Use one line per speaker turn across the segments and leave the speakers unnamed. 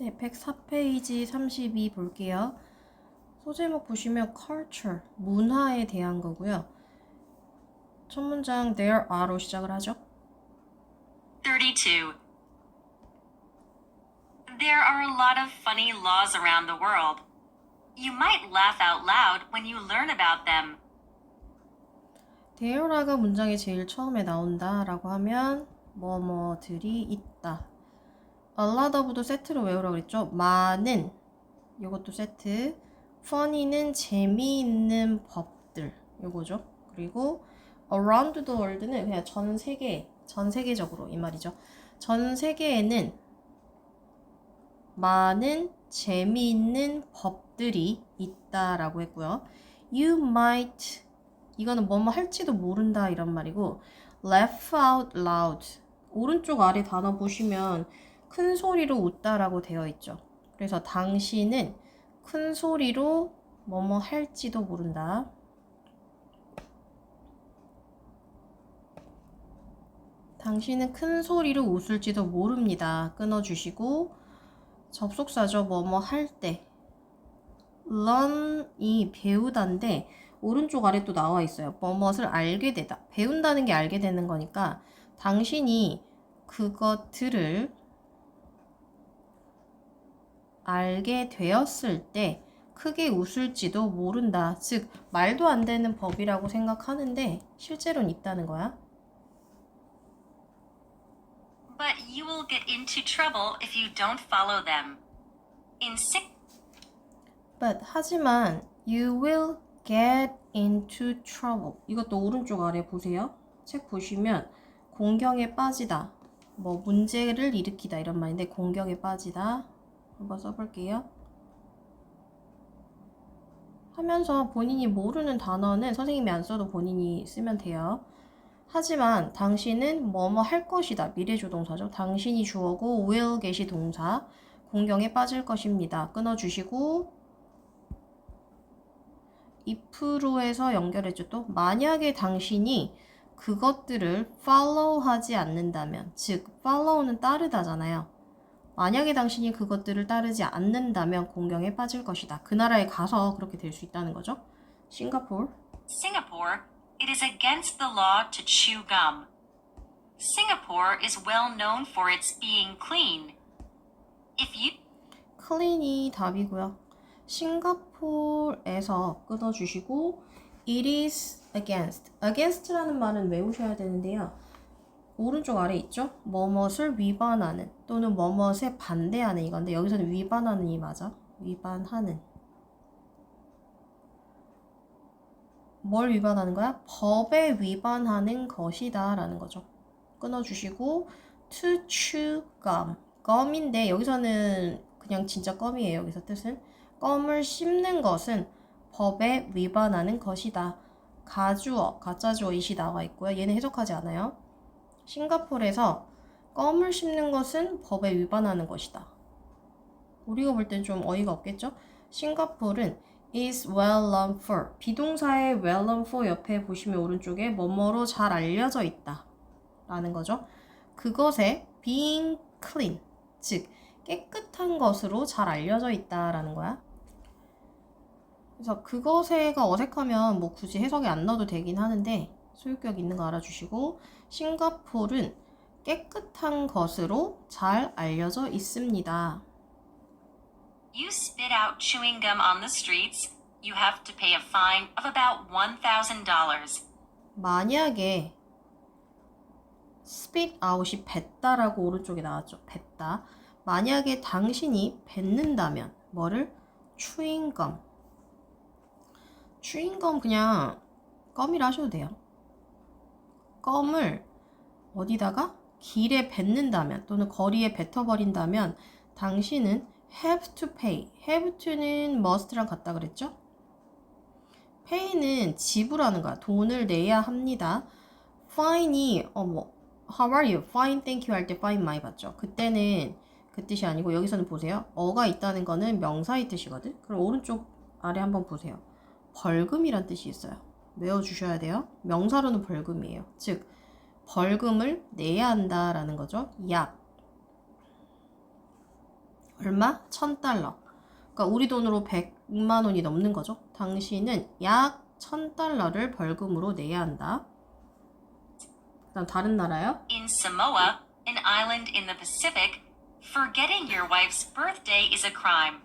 네, 104페이지 32 볼게요. 소제목 보시면 culture, 문화에 대한 거고요. 첫 문장 there are로 시작을 하죠.
32. There are a lot of funny laws around the world. You might laugh out loud when you learn about them.
there가 문장의 제일 처음에 나온다라고 하면 뭐뭐들이 있다. Of도 세트로 외우라고 그랬죠. 많은 이것도 세트. funny는 재미있는 법들 요거죠. 그리고 around the world는 그냥 전 세계 전 세계적으로 이 말이죠. 전 세계에는 많은 재미있는 법들이 있다라고 했고요. You might 이거는 뭐뭐 할지도 모른다 이런 말이고 laugh out loud 오른쪽 아래 단어 보시면 큰 소리로 웃다라고 되어 있죠. 그래서 당신은 큰 소리로 뭐뭐 할지도 모른다. 당신은 큰 소리로 웃을지도 모릅니다. 끊어주시고 접속사죠. 뭐뭐 할 때. learn이 배우다인데 오른쪽 아래 또 나와 있어요. 뭐뭇을 알게 되다. 배운다는 게 알게 되는 거니까 당신이 그것들을 알게 되었을 때 크게 웃을지도 모른다. 즉, 말도 안 되는 법이라고 생각하는데 실제로는 있다는 거야.
But you will get into trouble if you don't follow them. In six,
But 하지만 you will get into trouble. 이것도 오른쪽 아래 보세요. 책 보시면 공경에 빠지다. 뭐 문제를 일으키다 이런 말인데 공경에 빠지다. 한번 써볼게요. 하면서 본인이 모르는 단어는 선생님이 안 써도 본인이 쓰면 돼요. 하지만 당신은 뭐뭐 할 것이다. 미래조 동사죠. 당신이 주어고 will get이 동사. 공경에 빠질 것입니다. 끊어주시고 if로해서 연결해줘 또 만약에 당신이 그것들을 follow 하지 않는다면 즉 follow는 따르다잖아요. 만약에 당신이 그것들을 따르지 않는다면 공경에 빠질 것이다. 그 나라에 가서 그렇게 될 수 있다는 거죠. 싱가포르
Singapore, it is against the law to chew gum. Singapore is well known for its being clean. If you
클린이 답이고요. 싱가포르에서 끊어 주시고 it is against. against라는 말은 외우셔야 되는데요. 오른쪽 아래 있죠? 뭐뭇을 위반하는 또는 뭐뭇에 반대하는 이건데 여기서는 위반하는 이 맞아? 위반하는 뭘 위반하는 거야? 법에 위반하는 것이다 라는 거죠. 끊어주시고 to chew gum gum인데 여기서는 그냥 진짜 껌이에요. 여기서 뜻은 껌을 씹는 것은 법에 위반하는 것이다. 가주어, 가짜주어 이시 나와 있고요. 얘는 해석하지 않아요. 싱가포르에서 껌을 씹는 것은 법에 위반하는 것이다. 우리가 볼 땐 좀 어이가 없겠죠? 싱가포르는 is well known for 비동사의 well known for 옆에 보시면 오른쪽에 뭐뭐로 잘 알려져 있다 라는 거죠. 그것에 being clean 즉 깨끗한 것으로 잘 알려져 있다라는 거야. 그래서 그것에가 어색하면 뭐 굳이 해석이 안 넣어도 되긴 하는데 소유격 있는 거 알아주시고 싱가폴은 깨끗한 것으로 잘 알려져 있습니다.
you spit out chewing gum on the streets, you have to pay a fine of about $1,000.
만약에 spit out이 뱉다라고 오른쪽에 나왔죠. 뱉다. 만약에 당신이 뱉는다면 뭐를 chewing gum. chewing gum 그냥 껌이라 하셔도 돼요. 껌을 어디다가 길에 뱉는다면 또는 거리에 뱉어버린다면 당신은 have to pay. have to는 must랑 같다 그랬죠? pay는 지불하는 거야. 돈을 내야 합니다. fine이 어뭐 how are you? fine, thank you 할 때 fine 많이 봤죠. 그때는 그 뜻이 아니고 여기서는 보세요. 어가 있다는 거는 명사의 뜻이거든. 그럼 오른쪽 아래 한번 보세요. 벌금이란 뜻이 있어요. 외워주셔야 돼요. 명사로는 벌금이에요. 즉 벌금을 내야 한다라는 거죠. 약 얼마? 1000달러. 그러니까 우리 돈으로 100만 원이 넘는 거죠. 당신은 약 1000달러를 벌금으로 내야 한다. 그다음 다른 나라요?
In Samoa, an island in the Pacific, forgetting your wife's birthday is a crime.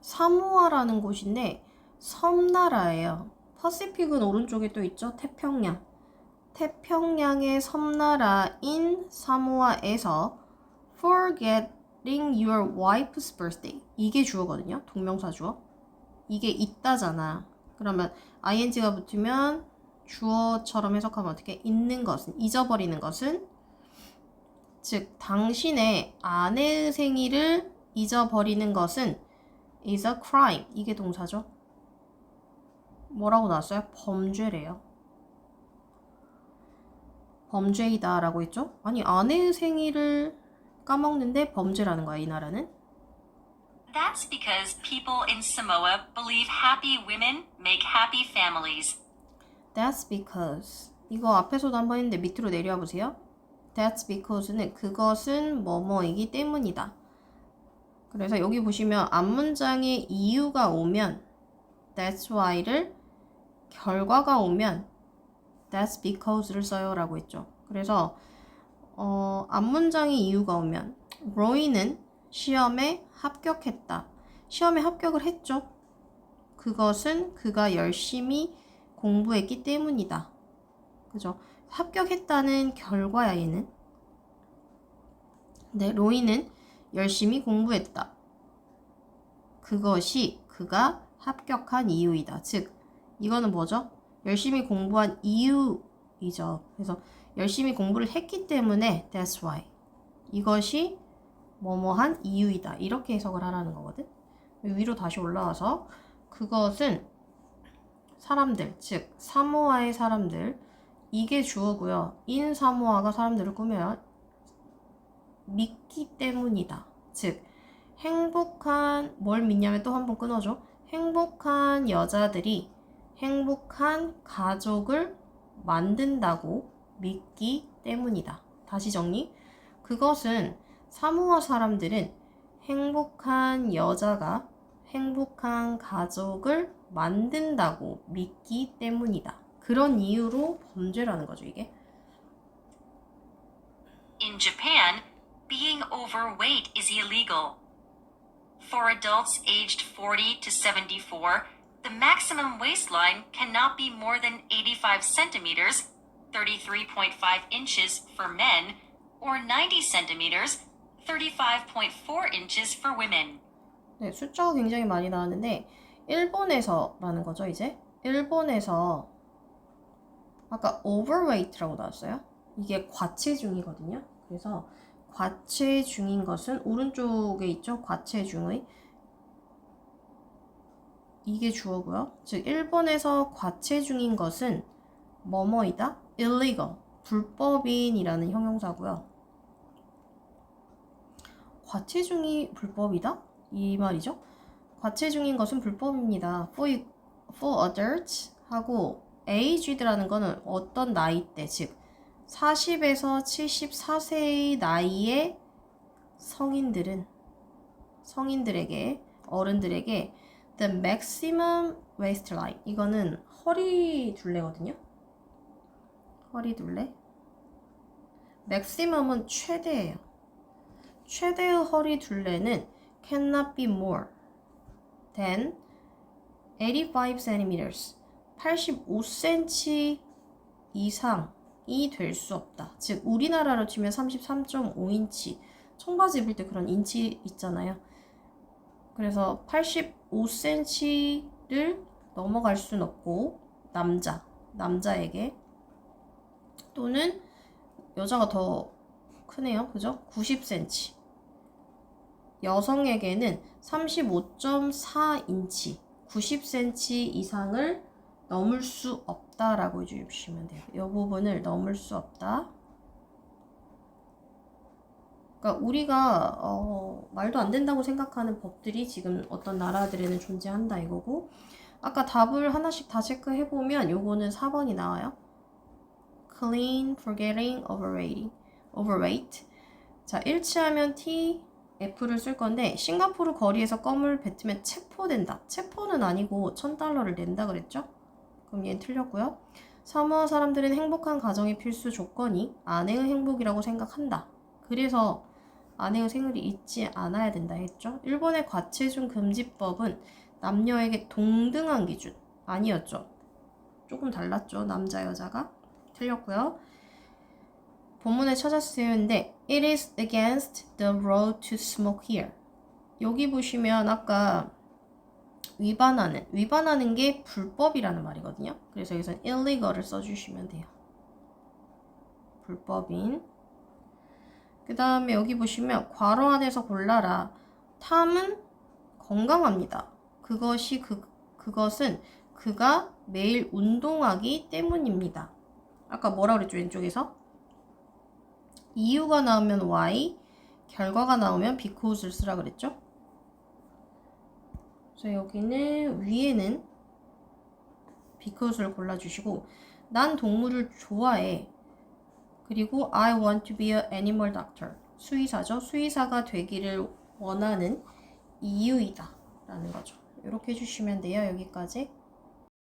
사모아라는 곳인데 섬나라예요. 퍼시픽은 오른쪽에 또 있죠. 태평양. 태평양의 섬나라인 사모아에서 forgetting your wife's birthday. 이게 주어거든요. 동명사 주어. 이게 있다잖아. 그러면 ing가 붙으면 주어처럼 해석하면 어떻게? 있는 것은 잊어버리는 것은 즉 당신의 아내의 생일을 잊어버리는 것은 is a crime. 이게 동사죠. 뭐라고 나왔어요? 범죄래요. 범죄이다 라고 했죠? 아니 아내의 생일을 까먹는데 범죄라는 거야 이 나라는.
That's because people in Samoa believe happy women make happy families.
That's because 이거 앞에서도 한 번 했는데 밑으로 내려와 보세요. That's because는 그것은 뭐뭐이기 때문이다. 그래서 여기 보시면 앞문장에 이유가 오면 That's why를 결과가 오면 That's because를 써요라고 했죠. 그래서 어, 앞문장에 이유가 오면 로이는 시험에 합격했다. 시험에 합격을 했죠. 그것은 그가 열심히 공부했기 때문이다. 그죠? 합격했다는 결과야 얘는. 근데 로이는 열심히 공부했다. 그것이 그가 합격한 이유이다. 즉 이거는 뭐죠? 열심히 공부한 이유이죠. 그래서 열심히 공부를 했기 때문에 that's why 이것이 뭐뭐한 이유이다. 이렇게 해석을 하라는 거거든. 위로 다시 올라와서 그것은 사람들, 즉 사모아의 사람들 이게 주어고요. 인 사모아가 사람들을 꾸며요. 믿기 때문이다. 즉 행복한 뭘 믿냐면 또 한 번 끊어줘. 행복한 여자들이 행복한 가족을 만든다고 믿기 때문이다. 다시 정리. 그것은 사모아 사람들은 행복한 여자가 행복한 가족을 만든다고 믿기 때문이다. 그런 이유로 범죄라는 거죠, 이게.
In Japan, being overweight is illegal. For adults aged 40 to 74, the maximum waistline cannot be more than 85 centimeters, 33.5 inches for men, or 90 centimeters, 35.4 inches for women.
네, 숫자가 굉장히 많이 나왔는데 일본에서라는 거죠, 이제. 일본에서 아까 overweight라고 나왔어요. 이게 과체중이거든요. 그래서 과체중인 것은 오른쪽에 있죠. 과체중의 이게 주어고요. 즉 일본에서 과체 중인 것은 뭐뭐이다? illegal 불법인이라는 형용사고요. 과체 중이 불법이다? 이 말이죠. 과체 중인 것은 불법입니다. For, for adults 하고 aged라는 거는 어떤 나이대, 즉 40에서 74세의 나이의 성인들은 성인들에게 어른들에게 the maximum waistline 이거는 허리 둘레거든요. 허리 둘레. maximum은 최대예요. 최대의 허리 둘레는 cannot be more than 85 centimeters. 85cm 이상이 될 수 없다. 즉 우리나라로 치면 33.5인치. 청바지 입을 때 그런 인치 있잖아요. 그래서 85cm를 넘어갈 수는 없고 남자, 남자에게 또는 여자가 더 크네요. 그죠? 90cm. 여성에게는 35.4인치, 90cm 이상을 넘을 수 없다라고 해주시면 돼요. 이 부분을 넘을 수 없다. 그러니까 우리가 어, 말도 안 된다고 생각하는 법들이 지금 어떤 나라들에는 존재한다 이거고 아까 답을 하나씩 다 체크해 보면 요거는 4번이 나와요. clean, forgetting, overrating, overweight. 자, 일치하면 T, F를 쓸 건데 싱가포르 거리에서 껌을 뱉으면 체포된다. 체포는 아니고 1000달러를 낸다 그랬죠? 그럼 얘는 틀렸고요. 사모아 사람들은 행복한 가정의 필수 조건이 아내의 행복이라고 생각한다. 그래서 아내의 생일이 있지 않아야 된다 했죠. 일본의 과체중 금지법은 남녀에게 동등한 기준 아니었죠. 조금 달랐죠. 남자 여자가 틀렸고요. 본문에 했는데 It is against the law to smoke here. 여기 보시면 아까 위반하는 위반하는 게 불법이라는 말이거든요. 그래서 여기서 illegal을 써주시면 돼요. 불법인. 그 다음에 여기 보시면 괄호 안에서 골라라. 탐은 건강합니다. 그것이 그 그것은 그가 매일 운동하기 때문입니다. 아까 뭐라 그랬죠 왼쪽에서? 이유가 나오면 why, 결과가 나오면 because를 쓰라 그랬죠? 그래서 여기는 위에는 because를 골라주시고 난 동물을 좋아해. 그리고 I want to be an animal doctor. 수의사죠. 수의사가 되기를 원하는 이유이다. 라는 거죠. 이렇게 해주시면 돼요. 여기까지.